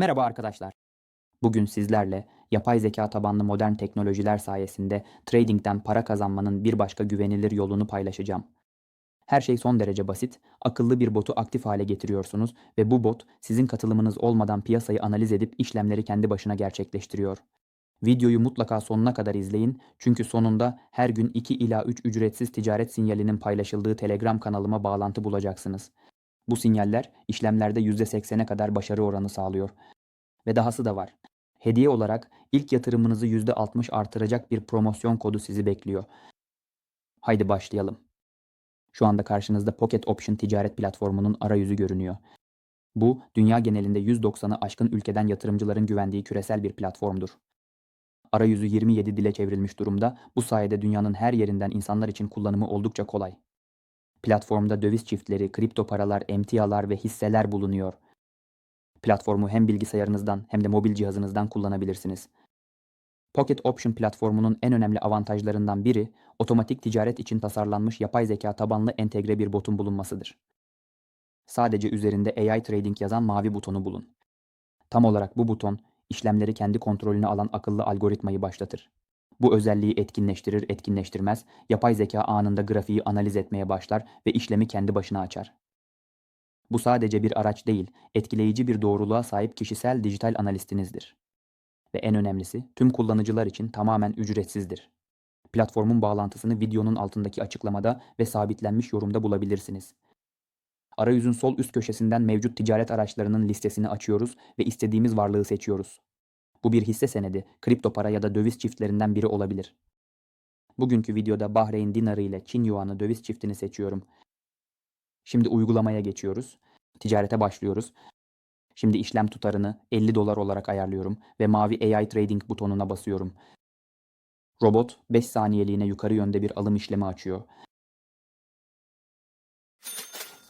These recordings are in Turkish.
Merhaba arkadaşlar. Bugün sizlerle yapay zeka tabanlı modern teknolojiler sayesinde trading'den para kazanmanın bir başka güvenilir yolunu paylaşacağım. Her şey son derece basit. Akıllı bir botu aktif hale getiriyorsunuz ve bu bot sizin katılımınız olmadan piyasayı analiz edip işlemleri kendi başına gerçekleştiriyor. Videoyu mutlaka sonuna kadar izleyin çünkü sonunda her gün 2 ila 3 ücretsiz ticaret sinyalinin paylaşıldığı Telegram kanalıma bağlantı bulacaksınız. Bu sinyaller işlemlerde %80'e kadar başarı oranı sağlıyor. Ve dahası da var. Hediye olarak ilk yatırımınızı %60 artıracak bir promosyon kodu sizi bekliyor. Haydi başlayalım. Şu anda karşınızda Pocket Option ticaret platformunun arayüzü görünüyor. Bu, dünya genelinde 190'ı aşkın ülkeden yatırımcıların güvendiği küresel bir platformdur. Arayüzü 27 dile çevrilmiş durumda. Bu sayede dünyanın her yerinden insanlar için kullanımı oldukça kolay. Platformda döviz çiftleri, kripto paralar, emtialar ve hisseler bulunuyor. Platformu hem bilgisayarınızdan hem de mobil cihazınızdan kullanabilirsiniz. Pocket Option platformunun en önemli avantajlarından biri, otomatik ticaret için tasarlanmış yapay zeka tabanlı entegre bir botun bulunmasıdır. Sadece üzerinde AI Trading yazan mavi butonu bulun. Tam olarak bu buton, işlemleri kendi kontrolüne alan akıllı algoritmayı başlatır. Bu özelliği etkinleştirir etkinleştirmez, yapay zeka anında grafiği analiz etmeye başlar ve işlemi kendi başına açar. Bu sadece bir araç değil, etkileyici bir doğruluğa sahip kişisel dijital analistinizdir. Ve en önemlisi, tüm kullanıcılar için tamamen ücretsizdir. Platformun bağlantısını videonun altındaki açıklamada ve sabitlenmiş yorumda bulabilirsiniz. Arayüzün sol üst köşesinden mevcut ticaret araçlarının listesini açıyoruz ve istediğimiz varlığı seçiyoruz. Bu bir hisse senedi, kripto para ya da döviz çiftlerinden biri olabilir. Bugünkü videoda Bahreyn dinarı ile Çin yuanı döviz çiftini seçiyorum. Şimdi uygulamaya geçiyoruz. Ticarete başlıyoruz. Şimdi işlem tutarını 50 dolar olarak ayarlıyorum ve mavi AI Trading butonuna basıyorum. Robot 5 saniyeliğine yukarı yönde bir alım işlemi açıyor.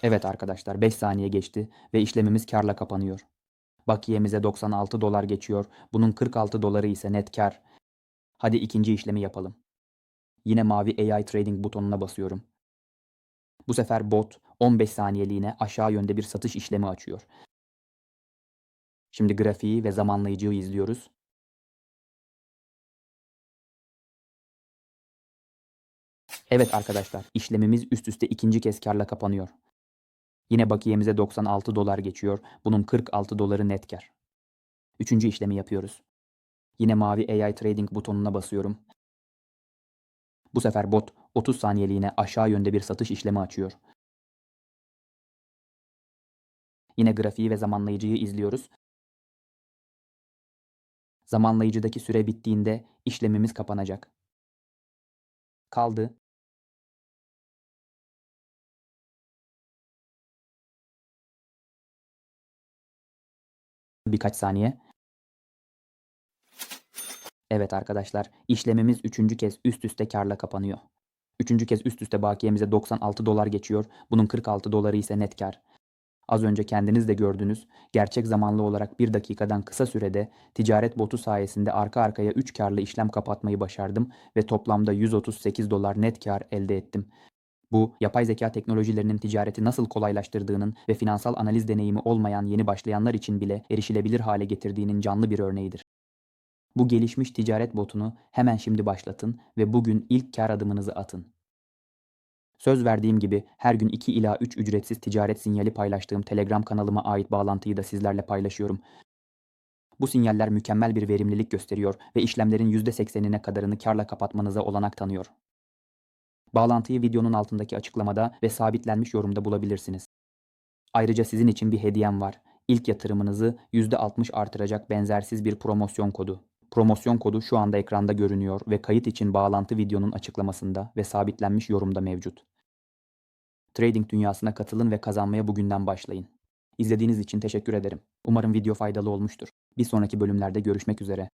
Evet arkadaşlar 5 saniye geçti ve işlemimiz karla kapanıyor. Bakiyemize 96 dolar geçiyor. Bunun 46 doları ise net kar. Hadi ikinci işlemi yapalım. Yine mavi AI Trading butonuna basıyorum. Bu sefer bot 15 saniyeliğine aşağı yönde bir satış işlemi açıyor. Şimdi grafiği ve zamanlayıcıyı izliyoruz. Evet arkadaşlar, işlemimiz üst üste ikinci kez karla kapanıyor. Yine bakiyemize 96 dolar geçiyor. Bunun 46 doları net kar. Üçüncü işlemi yapıyoruz. Yine mavi AI Trading butonuna basıyorum. Bu sefer bot 30 saniyeliğine aşağı yönde bir satış işlemi açıyor. Yine grafiği ve zamanlayıcıyı izliyoruz. Zamanlayıcıdaki süre bittiğinde işlemimiz kapanacak. Kaldı birkaç saniye. Evet arkadaşlar, işlemimiz üçüncü kez üst üste karla kapanıyor. Üçüncü kez üst üste bakiyemize 96 dolar geçiyor. Bunun 46 doları ise net kar. Az önce kendiniz de gördünüz, gerçek zamanlı olarak bir dakikadan kısa sürede ticaret botu sayesinde arka arkaya 3 karlı işlem kapatmayı başardım ve toplamda 138 dolar net kar elde ettim. Bu, yapay zeka teknolojilerinin ticareti nasıl kolaylaştırdığının ve finansal analiz deneyimi olmayan yeni başlayanlar için bile erişilebilir hale getirdiğinin canlı bir örneğidir. Bu gelişmiş ticaret botunu hemen şimdi başlatın ve bugün ilk kar adımınızı atın. Söz verdiğim gibi her gün 2 ila 3 ücretsiz ticaret sinyali paylaştığım Telegram kanalıma ait bağlantıyı da sizlerle paylaşıyorum. Bu sinyaller mükemmel bir verimlilik gösteriyor ve işlemlerin %80'ine kadarını karla kapatmanıza olanak tanıyor. Bağlantıyı videonun altındaki açıklamada ve sabitlenmiş yorumda bulabilirsiniz. Ayrıca sizin için bir hediyem var. İlk yatırımınızı %60 artıracak benzersiz bir promosyon kodu. Promosyon kodu şu anda ekranda görünüyor ve kayıt için bağlantı videonun açıklamasında ve sabitlenmiş yorumda mevcut. Trading dünyasına katılın ve kazanmaya bugünden başlayın. İzlediğiniz için teşekkür ederim. Umarım video faydalı olmuştur. Bir sonraki bölümlerde görüşmek üzere.